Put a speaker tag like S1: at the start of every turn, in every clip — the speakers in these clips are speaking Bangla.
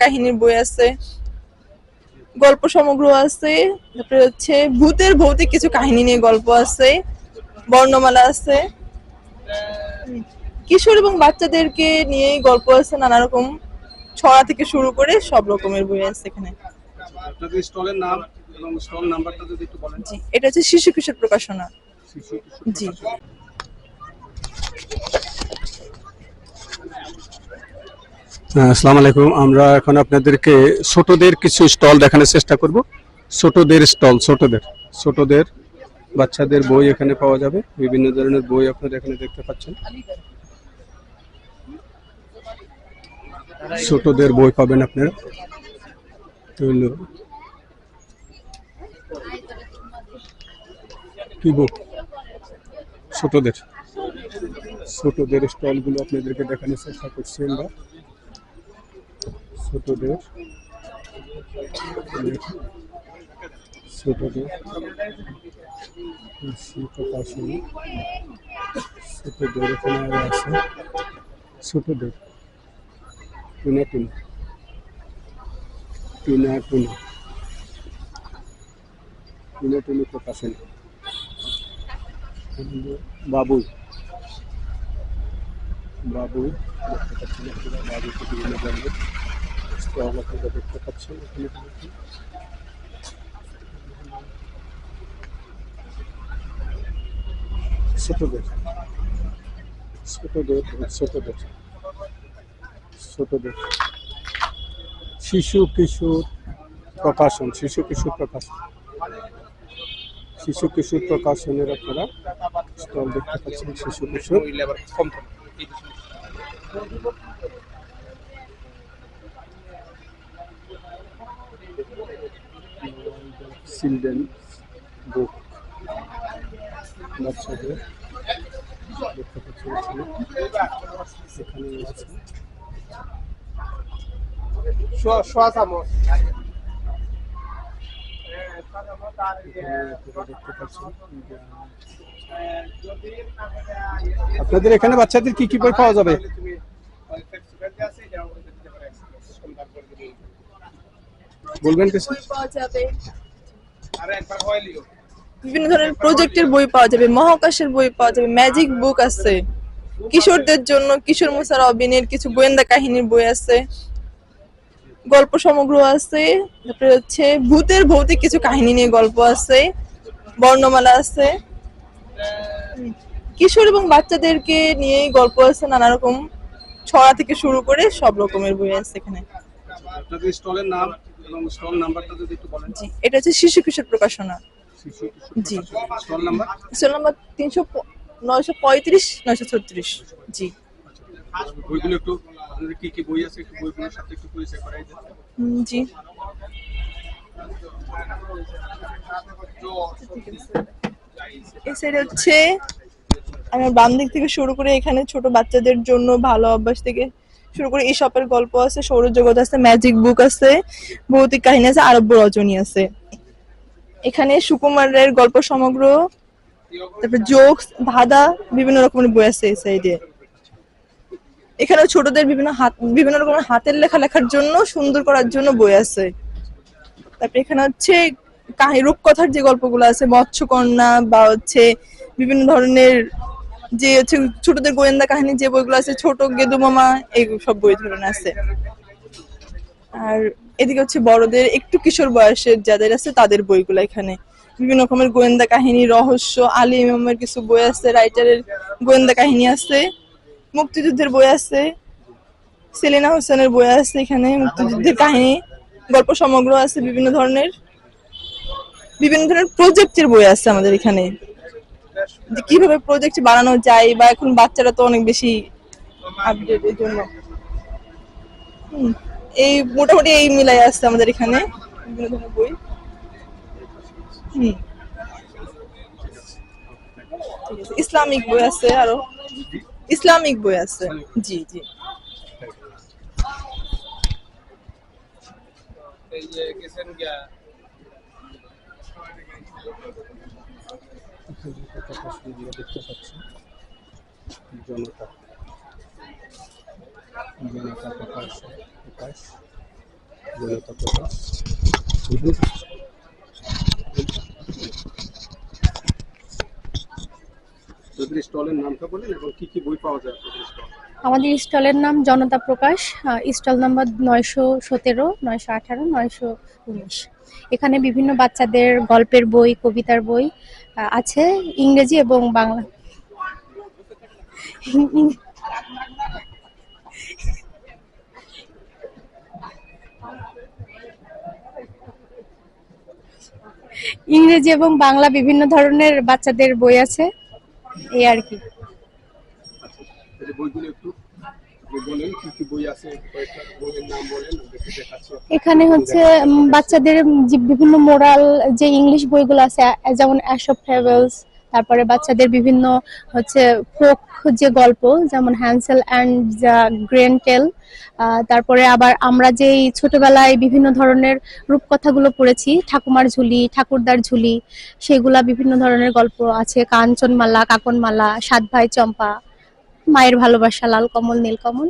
S1: কাহিনীর বই আছে গল্প সমগ্র আছে তারপরে হচ্ছে ভূতের ভৌতিক কিছু কাহিনী নিয়ে গল্প আছে বর্ণমালা আছে। কিশোর এবং বাচ্চাদেরকে নিয়েই গল্প আছে নানা রকম ছড়া থেকে শুরু করে সব রকমের বই আছে এখানে।
S2: আপনাদের স্টলের নাম এবং স্টল নাম্বারটা যদি একটু বলেন।
S1: জি এটা হচ্ছে শিশু কিশোর প্রকাশনা। জি।
S2: আসসালামু আলাইকুম। আমরা এখন আপনাদেরকে ছোটদের কিছু স্টল দেখানোর চেষ্টা করব। ছোটদের স্টল, ছোটদের ছোটদের বাচ্চাদের বই এখানে পাওয়া যাবে। বিভিন্ন ধরনের বই আপনারা এখানে দেখতে পাচ্ছেন। ছোটদের বই পাবেন আপনারা। কি বুক ছোটদের। ছোটদের স্টলগুলো আপনাদেরকে দেখানোর চেষ্টা করছি আমরা। ছোটদের। ছোটদের। প্রকাশনী ছোটদের এখানে আরও আছে। ছোটদের। টুনা টুনা। টুনা টুনা। টুনা টুনি দেখতে পাচ্ছেন আপনারা বাবুকে বিভিন্ন ধরনের শিশু কিশোর প্রকাশন শিশু কিশোর প্রকাশন শিশু কিশোর প্রকাশনের আপনারা স্টল দেখতে পাচ্ছেন শিশু কিশোর চিলড্রেন বুক বাচ্চাদের দেখতে এখানে। আছে আপনাদের এখানে বাচ্চাদের কি কি বই পাওয়া যাবে বলবেন কিছু
S1: পাওয়া যাবে বিভিন্ন ধরনের প্রজেক্টের বই পাওয়া যাবে মহাকাশের বই পাওয়া যাবে ম্যাজিক বুক আছে। কিশোরদের জন্য কিশোর মুসার অবিনের কিছু গোয়েন্দা কাহিনীর বই আছে গল্প সমগ্র আছে তারপরে হচ্ছে ভূতের ভৌতিক কিছু কাহিনী নিয়ে গল্প আছে বর্ণমালা আছে। কিশোর এবং বাচ্চাদেরকে নিয়েই গল্প আছে নানা রকম ছড়া থেকে শুরু করে সব রকমের বই আছে এখানে।
S2: আপনাদের স্টলের নাম? এবং স্টল নাম্বারটা যদি একটু বলেন।
S1: জি এটা হচ্ছে শিশু কিশোর প্রকাশনা। জি।
S2: Stall number?
S1: তিনশো নয়শো পঁয়ত্রিশ নয়শো ছত্রিশ। জি।
S2: বইগুলো একটু আপনাদের কি কি বই আছে? একটু বইগুলোর সাথে একটু পরিচয় করাই দেন।
S1: জি। এই সাইড হচ্ছে আমার বাম দিক থেকে শুরু করে এখানে ছোট বাচ্চাদের জন্য ভালো অভ্যাস থেকে শুরু করে ইসপের গল্প আছে, সৌরজগৎ আছে ম্যাজিক বুক আছে, ভৌতিক কাহিনী আছে আরব্য রজনী আছে। এখানে সুকুমারের গল্প সমগ্র, তারপর জোকস ধাঁধা, বিভিন্ন রকমের বই আছে এই সাইডে এখানে ছোটদের বিভিন্ন হাত, বিভিন্ন রকমের হাতের লেখা লেখার জন্য, সুন্দর করার জন্য বই আছে। তারপরে এখানে হচ্ছে কাহিনী রূপকথার যে গল্পগুলো আছে, মৎস্যকন্যা বা হচ্ছে বিভিন্ন ধরনের যে হচ্ছে ছোটদের গোয়েন্দা কাহিনী যে বইগুলো আছে, ছোট গেদু মামা, এই সব বই ধরনের আছে। আর এদিকে হচ্ছে বড়দের, একটু কিশোর বয়সের যাদের আছে, তাদের বইগুলো এখানে। বিভিন্ন রকমের গোয়েন্দা কাহিনী, রহস্য, আলী ইমামের কিছু বই আছে, রাইটারের গোয়েন্দা কাহিনী আছে, মুক্তিযুদ্ধের বই আছে, সেলিনা হোসেনের বই আছে এখানে, মুক্তিযুদ্ধের কাহিনী, গল্প সমগ্র আছে বিভিন্ন ধরনের। বিভিন্ন ধরনের প্রজেক্টের বই আছে আমাদের এখানে। যে কীভাবে প্রজেক্ট বানানো যায় বা এখন বাচ্চারা তো অনেক বেশি আপডেট এর জন্য। এই মোটামুটি এই মিলাই আছে আমাদের এখানে বিভিন্ন ধরনের বই। হুম। ইসলামিক বই আছে আরও। ইসলামিক বই আছে, জি জি।
S2: কি কি বই পাওয়া
S3: আমাদের স্টলের নাম জনতা প্রকাশ স্টল নাম্বার নয়শো সতেরো, নয়শো আঠারো, নয়শো উনিশ। এখানে বিভিন্ন বাচ্চাদের গল্পের বই, কবিতার বই আছে ইংরেজি এবং বাংলা। ইংরেজি এবং বাংলা বিভিন্ন ধরনের বাচ্চাদের বই আছে, এই আর কি। এখানে হচ্ছে বাচ্চাদের বিভিন্ন মোরাল, যে ইংলিশ বইগুলো আছে যেমন তারপরে বাচ্চাদের বিভিন্ন হচ্ছে যে গল্প, যেমন Hansel and the Gretel তারপরে আবার আমরা যেই ছোটবেলায় বিভিন্ন ধরনের রূপকথাগুলো পড়েছি, ঠাকুমার ঝুলি, ঠাকুরদার ঝুলি, সেগুলা বিভিন্ন ধরনের গল্প আছে, কাঞ্চনমালা, কাকনমালা, সাত ভাই চম্পা মায়ের ভালোবাসা, লাল কমল নীলকমল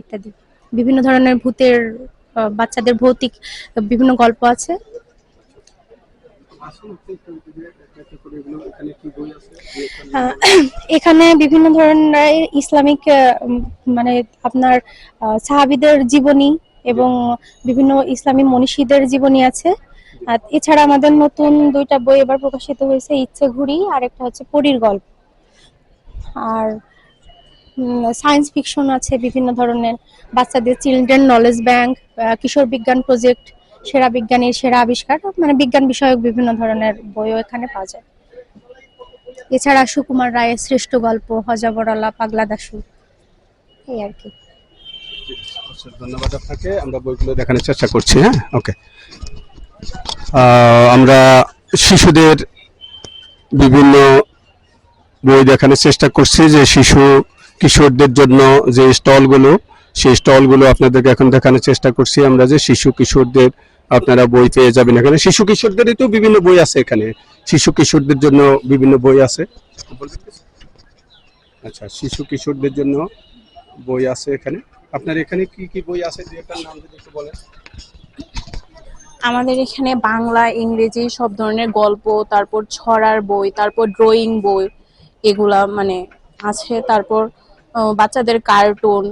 S3: ইত্যাদি। বিভিন্ন ধরনের ভূতের বাচ্চাদের ভৌতিক বিভিন্ন গল্প আছে।
S2: এখানে
S3: বিভিন্ন ধরনের ইসলামিক মানে আপনার সাহাবিদের জীবনী এবং বিভিন্ন ইসলামী মনীষীদের জীবনী আছে। এছাড়া আমাদের নতুন দুইটা বই এবার প্রকাশিত হয়েছে ইচ্ছে ঘুড়ি আর একটা হচ্ছে পরীর গল্প। আর সায়েন্স ফিকশন আছে, বিভিন্ন ধরনের বাচ্চাদের চিলড্রেন নলেজ ব্যাংক কিশোর বিজ্ঞান প্রজেক্ট সেরা বিজ্ঞানীর সেরা আবিষ্কার মানে বিজ্ঞান বিষয়ক বিভিন্ন ধরনের বইও এখানে পাওয়া যায়। এছাড়া সুকুমার রায়ের শ্রেষ্ঠ গল্প, হজাবরলা, পাগলা দাশু, এই আর কি।
S2: ধন্যবাদ আপনাকে, আমরা বইগুলো দেখানোর চেষ্টা করছি হ্যাঁ? ওকে আমরা শিশুদের বিভিন্ন বই দেখানোর চেষ্টা করছি যে শিশু কিশোরদের জন্য যে স্টলগুলো, সেই স্টলগুলো আপনাদেরকে এখন দেখানোর চেষ্টা করছি আমরা যে শিশু কিশোরদের আপনারা বই পেয়ে যাবেন এখানে। শিশু কিশোরদেরই তো বিভিন্ন বই আছে এখানে। শিশু কিশোরদের জন্য বিভিন্ন বই আছে। আচ্ছা শিশু কিশোরদের জন্য বই আছে এখানে। আপনার এখানে কি কি বই আছে? নাম যদি একটু বলেন।
S4: আমাদের এখানে বাংলা, ইংরেজি সব ধরনের গল্প, তারপর ছড়ার বই, তারপর ড্রয়িং বই এগুলা মানে আছে। তারপর বাচ্চাদের কার্টুন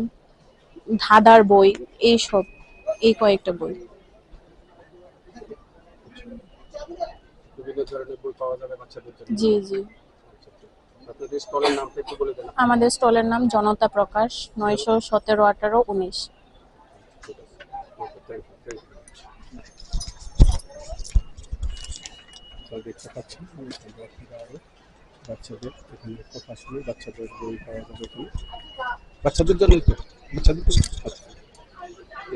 S4: ধাঁধার বই এইসব এই কয়েকটা বই। জি জি। আমাদের স্টলের নাম জনতা প্রকাশ নয়শো সতেরো আঠারো উনিশ।
S2: দেখতে পাচ্ছেন বাচ্চাদের এখানে প্রকাশনী বাচ্চাদের বই পাওয়া যাবে এখানে। বাচ্চাদের জন্য তো বাচ্চাদের জন্য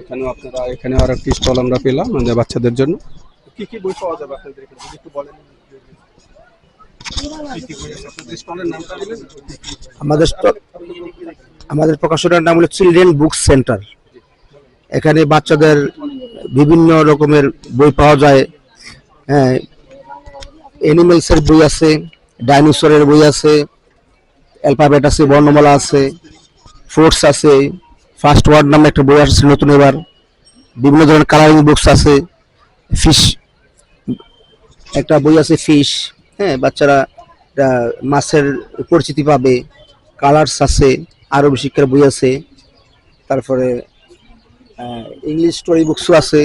S2: এখানেও আপনারা এখানে আর একটি স্টল আমরা পেলাম মানে বাচ্চাদের জন্য। কি কি বই পাওয়া যাবে আপনাদের এখানে? যদি একটু বলেন।
S5: আমাদের আমাদের প্রকাশনার নাম হলো চিলড্রেন বুক সেন্টার। এখানে বাচ্চাদের বিভিন্ন রকমের বই পাওয়া যায়। হ্যাঁ এনিমেলসের বই আছে। ডাইনোসরের বই আছে, অ্যালফাবেট আছে, বর্ণমালা আছে, ফোর্টস আছে, ফার্স্ট ওয়ার্ড নামে একটা বই আসছে নতুন এবার, বিভিন্ন ধরনের কালারিং বুকস আছে ফিশ একটা বই আছে ফিশ হ্যাঁ বাচ্চারা মাছের পরিচিতি পাবে কালার্স আছে আরবি শিক্ষার বই আছে, তারপরে ইংলিশ স্টোরি বুকসও আছে,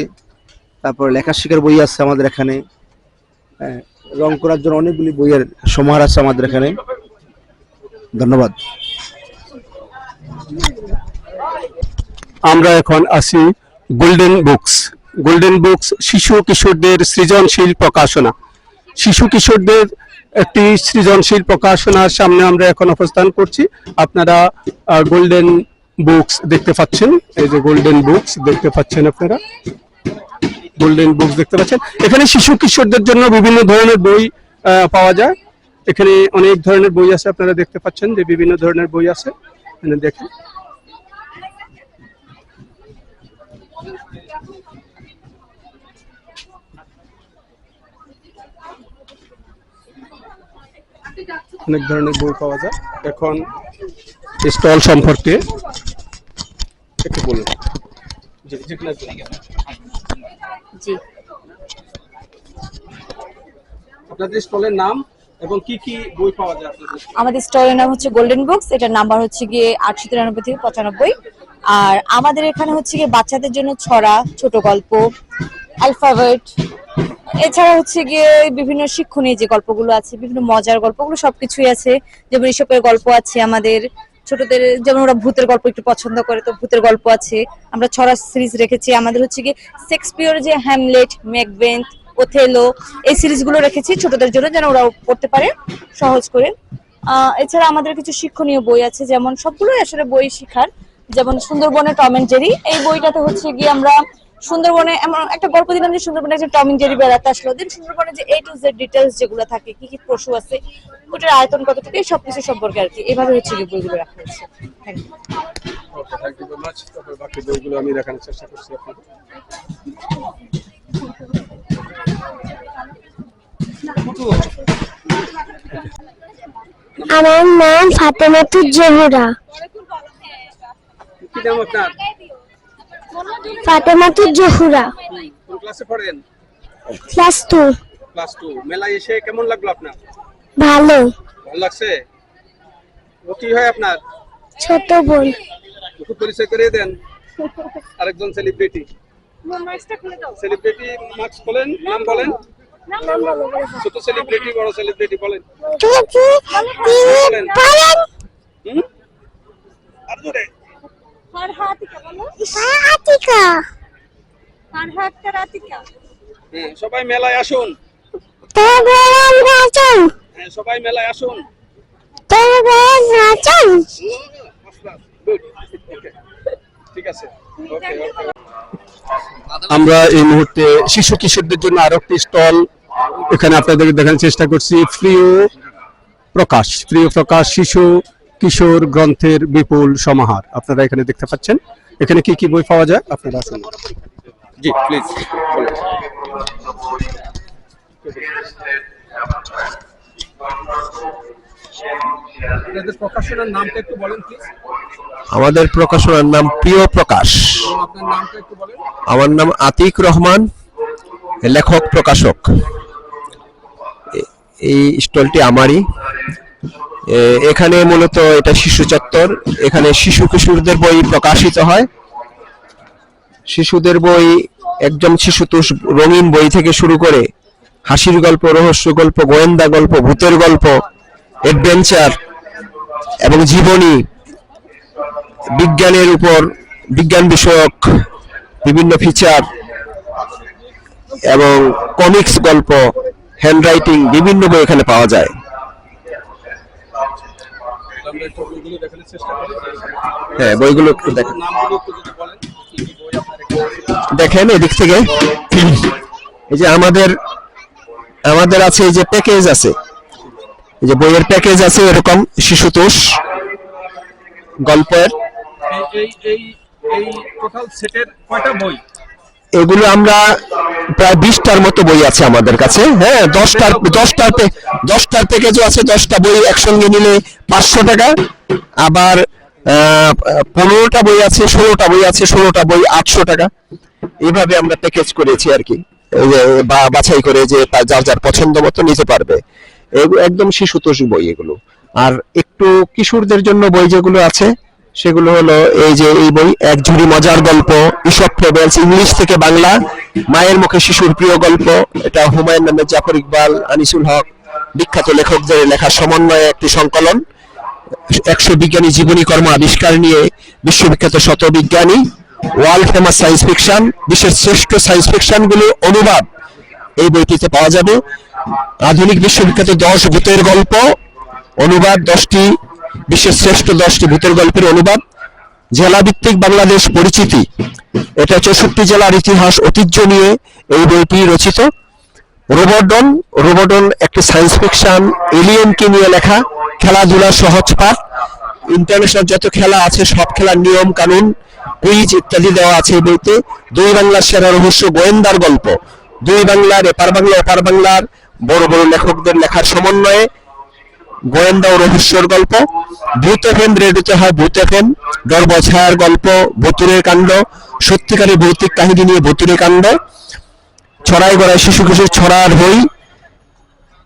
S5: তারপরে লেখা শিখার বই আছে আমাদের এখানে। রং করার জন্য অনেকগুলি বইয়ের সমাহার আছে আমাদের এখানে। ধন্যবাদ।
S2: আমরা এখন আছি গোল্ডেন বুকস গোল্ডেন বুকস শিশু কিশোরদের সৃজনশীল প্রকাশনা। শিশু কিশোরদের একটি সৃজনশীল প্রকাশনার সামনে আমরা এখন অবস্থান করছি। আপনারা গোল্ডেন বুকস দেখতে পাচ্ছেন। এই যে গোল্ডেন বুকস দেখতে পাচ্ছেন আপনারা। গোল্ডেন বুকস দেখতে পাচ্ছেন। এখানে শিশু কিশোরদের জন্য বিভিন্ন ধরনের বই পাওয়া যায়। এখানে অনেক ধরনের বই আছে, আপনারা দেখতে পাচ্ছেন যে বিভিন্ন ধরনের বই আছে। দেখেন। অনেক ধরনের বই পাওয়া যায়। এখন স্টল সম্পর্কে একটু বলুন। জি। আপনাদের স্টলের নাম এবং কি কি বই পাওয়া যায়
S6: আমাদের স্টলের নাম হচ্ছে গোল্ডেন বুকস এটার নাম্বার হচ্ছে গিয়ে আটশো তিরানব্বই থেকে পঁচানব্বই। আর আমাদের এখানে হচ্ছে গিয়ে বাচ্চাদের জন্য ছড়া ছোট গল্প অ্যালফাবেট এছাড়া হচ্ছে গিয়ে বিভিন্ন শিক্ষণীয় যে গল্পগুলো আছে বিভিন্ন মজার গল্পগুলো সবকিছুই আছে। যেমন এসবের গল্প আছে আমাদের। ছোটদের, যেমন ওরা ভূতের গল্প একটু পছন্দ করে, তো ভূতের গল্প আছে। আমরা ছড়া সিরিজ রেখেছি। আমাদের হচ্ছে গিয়ে শেক্সপিয়র যে হ্যামলেট ম্যাকবেন্থ ওথেলো এই সিরিজগুলো রেখেছি ছোটদের জন্য, যেন ওরা পড়তে পারে সহজ করে। এছাড়া আমাদের কিছু শিক্ষণীয় বই আছে, যেমন সবগুলোই আসলে বই শেখার। যেমন সুন্দরবনে টম এন্ড জেরি এই বইটাতে হচ্ছে গিয়ে আমরা সুন্দরবনে এমন একটা গল্প দিলাম যে সুন্দরবনে একটা টম জেরি বেড়াতে আসলো দেন সুন্দরবনে যে এ টু জেড ডিটেলস যেগুলো থাকে কি কি পশু আছে ওটার আয়তন কতটুকু এই সবকিছু সম্পর্কে আর কি এভাবে হচ্ছে গিয়ে বইগুলো রাখা হয়েছে। Thank you
S2: thank you much তারপর বাকি বইগুলো আমি দেখানোর চেষ্টা করছি আপনাদের।
S7: আমার নাম ফাতেমাতুর জহুরা।
S2: কি নাম আপনার?
S7: ফাতেমাতুর জহুরা।
S2: কোন ক্লাসে পড়েন?
S7: Class two.
S2: Class two. মেলায় এসে কেমন লাগল আপনার?
S7: ভালো।
S2: ভালো লাগছে? ও কি হয় আপনার?
S7: ছোট বোন।
S2: একটু পরিচয় করিয়ে দেন। আরেকজন সেলিব্রিটি সেলিব্রিটি মার্কস বলেন? নাম বলেন? ছোট সেলিব্রিটি বড় সেলিব্রিটি বলেন। বলেন। আর জোরে।
S7: আতিকা।
S2: হ্যাঁ সবাই মেলায় আসুন।
S7: তবে
S2: হ্যাঁ সবাই মেলায় আসুন।
S7: তবে রাজন
S2: গুড ঠিক আছে। ওকে ওকে আমরা এই মুহূর্তে শিশু কিশোরদের জন্য আরও একটি স্টল এখানে আপনাদের দেখানোর চেষ্টা করছি। প্রিয় প্রকাশ প্রিয় প্রকাশ শিশু কিশোর গ্রন্থের বিপুল সমাহার। আপনারা এখানে দেখতে পাচ্ছেন। এখানে কি কি বই পাওয়া যায়? আপনারা আসুন। জি প্লিজ প্রকাশনার নামটা একটু বলেন প্লিজ
S8: আমাদের প্রকাশনার নাম প্রিয় প্রকাশ।
S2: আপনার নামটা একটু বলেন।
S8: আমার নাম আতিক রহমান লেখক প্রকাশক। এই স্টলটি আমারই। এখানে মূলত এটা শিশু চত্বর। এখানে শিশু কিশোরদের বই প্রকাশিত হয়। শিশুদের বই একদম শিশুতোষ রঙিন বই থেকে শুরু করে হাসির গল্প, রহস্য গল্প, গোয়েন্দা গল্প, ভূতের গল্প, অ্যাডভেঞ্চার এবং জীবনী, বিজ্ঞানের উপর, বিজ্ঞান বিষয়ক বিভিন্ন ফিচার এবং কমিক্স গল্প, হ্যান্ডরাইটিং বিভিন্ন বই এখানে পাওয়া যায়।
S2: আমরা একটু বইগুলো দেখানোর চেষ্টা করি।
S8: হ্যাঁ বইগুলো একটু দেখেন।
S2: নামগুলো একটু যদি বলেন?
S8: দেখেন এদিক থেকে। এই যে আমাদের আমাদের আছে এই যে প্যাকেজ আছে। এই যে বইয়ের প্যাকেজ আছে এরকম শিশুতোষ গল্পের।
S2: এই এই এই টোটাল সেটের কয়টা বই?
S8: এগুলো আমরা প্রায় বিশটার মতো বই আছে আমাদের কাছে হ্যাঁ দশটার দশটার দশটার প্যাকেজও আছে, দশটা বই একসঙ্গে নিলে পাঁচশো টাকা। আবার পনেরোটা বই আছে, ষোলোটা বই আছে, ষোলোটা বই আটশো টাকা। এভাবে আমরা প্যাকেজ করেছি আর কি। বা, বাছাই করে যে যার যার পছন্দ মতো নিতে পারবে। একদম শিশুতোষ বই এগুলো। আর একটু কিশোরদের জন্য বই যেগুলো আছে সেগুলো হলো এই যে এই বই, এক ঝুড়ি মজার গল্প ইসব ফেবেলস ইংলিশ থেকে বাংলা, মায়ের মুখে শিশুর প্রিয় গল্প, এটা হুমায়ুন নামের জাফর ইকবাল, আনিসুল হক, বিখ্যাত লেখকদের লেখা সমন্বয়ে একটি সংকলন। একশো বিজ্ঞানী জীবনী কর্ম আবিষ্কার নিয়ে বিশ্ববিখ্যাত শত বিজ্ঞানী ওয়ার্ল্ড ফেমাস সায়েন্স ফিকশন, বিশ্বের শ্রেষ্ঠ সায়েন্স ফিকশনগুলো অনুবাদ। এই বইটিতে পাওয়া যাবে। আধুনিক বিশ্ববিখ্যাত দশ ভূতের গল্প, অনুবাদ দশটি বিশ্বের শ্রেষ্ঠ দশটি ভূতের গল্পের অনুবাদ জেলা ভিত্তিক বাংলাদেশ পরিচিতি। এটা চৌষট্টি জেলার ইতিহাস, ঐতিহ্য নিয়ে এই বইটি রচিত। রোবটন রোবটন একটি সায়েন্স ফিকশন এলিয়েনকে নিয়ে লেখা, খেলাধুলার সহজ পাঠ। ইন্টারন্যাশনাল যত খেলা আছে, সব খেলার নিয়ম কানুন, কুইজ ইত্যাদি দেওয়া আছে এই বইতে। দুই বাংলার সেরা রহস্য গোয়েন্দার গল্প। দুই বাংলার এপার বাংলা, ওপার বাংলার বড় বড় লেখকদের লেখার সমন্বয়ে গোয়েন্দা ও রহস্যর গল্প, ভূত এফএম রেডিওতে হয় ভূত এফএম ডর বছায়ার গল্প, ভুতুরের কাণ্ড সত্যিকারের ভৌতিক কাহিনী নিয়ে ভুতুরে কাণ্ড, ছড়াই গড়ায় শিশু কিশোর ছড়ার বই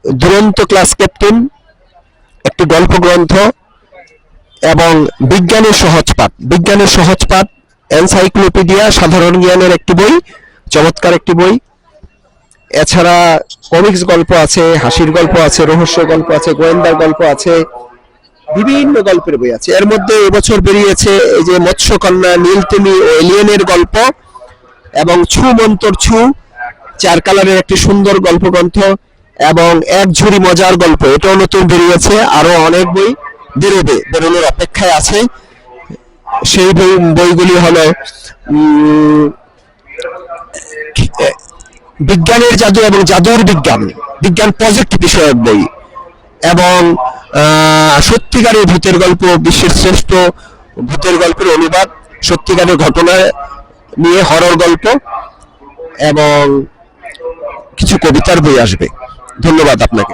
S8: দুরন্ত ক্লাস ক্যাপ্টেন, একটি গল্প গ্রন্থ এবং বিজ্ঞানের সহজ পাঠ, বিজ্ঞানের সহজ পাঠ, এনসাইক্লোপিডিয়া, সাধারণ জ্ঞানের একটি বই, চমৎকার একটি বই। এছাড়া কমিক্স গল্প আছে, হাসির গল্প আছে, রহস্য গল্প আছে, গোয়েন্দার গল্প আছে, বিভিন্ন গল্পের বই আছে। এর মধ্যে এবছর বেরিয়েছে এই যে মৎস্যকন্যা নীলতিমি ও এলিয়েনের গল্প এবং ছু মন্তর ছু, চার কালারের একটি সুন্দর গল্প গ্রন্থ এবং এক ঝুড়ি মজার গল্প। এটাও নতুন বেরিয়েছে, আরও অনেক বই বেরোবে, বেরোনোর অপেক্ষায় আছে। সেই বই বইগুলি হলো বিজ্ঞানের জাদু এবং জাদুর বিজ্ঞান বিজ্ঞান প্রজেক্ট বিষয়ক বই এবং সত্যিকারের ভূতের গল্প, বিশ্বের শ্রেষ্ঠ ভূতের গল্পের অনুবাদ, সত্যিকারের ঘটনা নিয়ে হরর গল্প এবং কিছু কবিতার বই আসবে। ধন্যবাদ আপনাকে।